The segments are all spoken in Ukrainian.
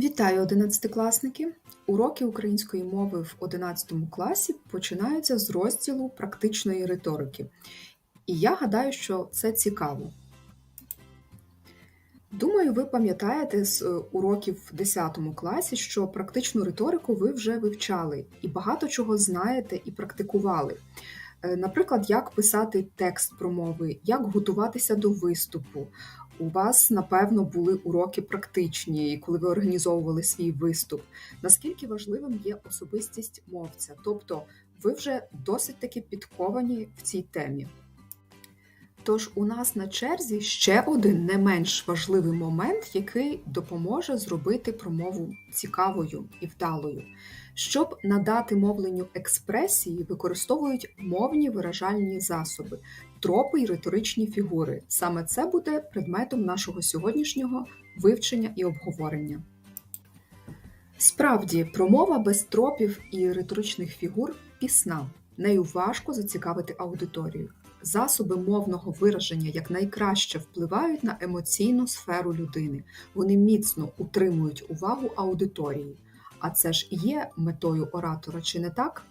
Вітаю, одинадцятикласники! Уроки української мови в 11 класі починаються з розділу практичної риторики. І я гадаю, що це цікаво. Думаю, ви пам'ятаєте з е, уроків в 10 класі, що практичну риторику ви вже вивчали і багато чого знаєте і практикували. Е, Наприклад, як писати текст промови, як готуватися до виступу. У вас, напевно, були уроки практичні, коли ви організовували свій виступ. Наскільки важливим є особистість мовця? Тобто ви вже досить таки підковані в цій темі. Тож у нас на черзі ще один не менш важливий момент, який допоможе зробити промову цікавою і вдалою. Щоб надати мовленню експресії, використовують мовні виражальні засоби, тропи й риторичні фігури. Саме це буде предметом нашого сьогоднішнього вивчення і обговорення. Справді, промова без тропів і риторичних фігур пісна. Нею важко зацікавити аудиторію. Засоби мовного вираження якнайкраще впливають на емоційну сферу людини. Вони міцно утримують увагу аудиторії. А це ж є метою оратора, чи не так?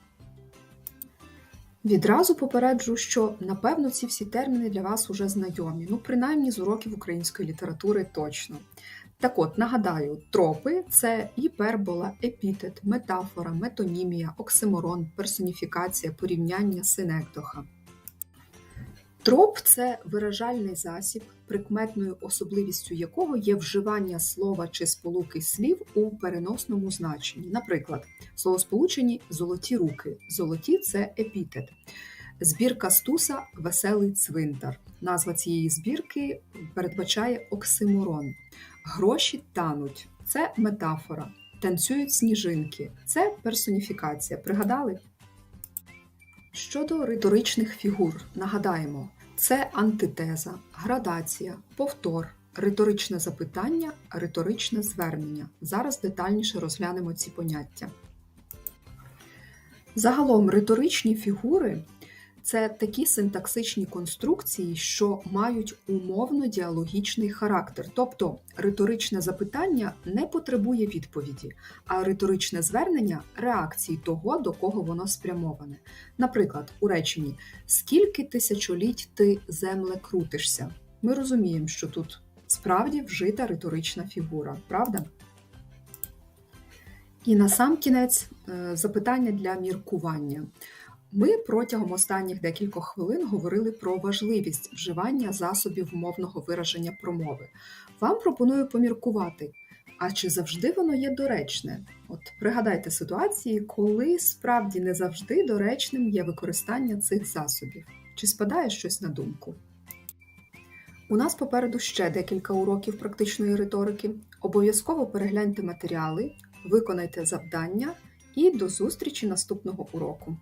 Відразу попереджу, що напевно ці всі терміни для вас уже знайомі, ну принаймні з уроків української літератури точно. Так от, нагадаю, тропи це гіпербола, епітет, метафора, метонімія, оксиморон, персоніфікація, порівняння, синектоха. Троп це виражальний засіб, прикметною особливістю якого є вживання слова чи сполуки слів у переносному значенні. Наприклад, словосполучені золоті руки. Золоті це епітет. Збірка стуса веселий цвинтар. Назва цієї збірки передбачає оксиморон. Гроші тануть це метафора. Танцюють сніжинки це персоніфікація. Пригадали? Щодо риторичних фігур, нагадаємо, це антитеза, градація, повтор, риторичне запитання, риторичне звернення. Зараз детальніше розглянемо ці поняття. Загалом риторичні фігури це такі синтаксичні конструкції, що мають умовно-діалогічний характер. Тобто риторичне запитання не потребує відповіді, а риторичне звернення реакції того, до кого воно спрямоване. Наприклад, у реченні Скільки тисячоліть ти земле крутишся? Ми розуміємо, що тут справді вжита риторична фігура, правда? І на сам кінець е, запитання для міркування. Ми протягом останніх декількох хвилин говорили про важливість вживання засобів мовного вираження промови. Вам пропоную поміркувати, а чи завжди воно є доречне? От пригадайте ситуації, коли справді не завжди доречним є використання цих засобів. Чи спадає щось на думку? У нас попереду ще декілька уроків практичної риторики. Обов'язково перегляньте матеріали, виконайте завдання і до зустрічі наступного уроку.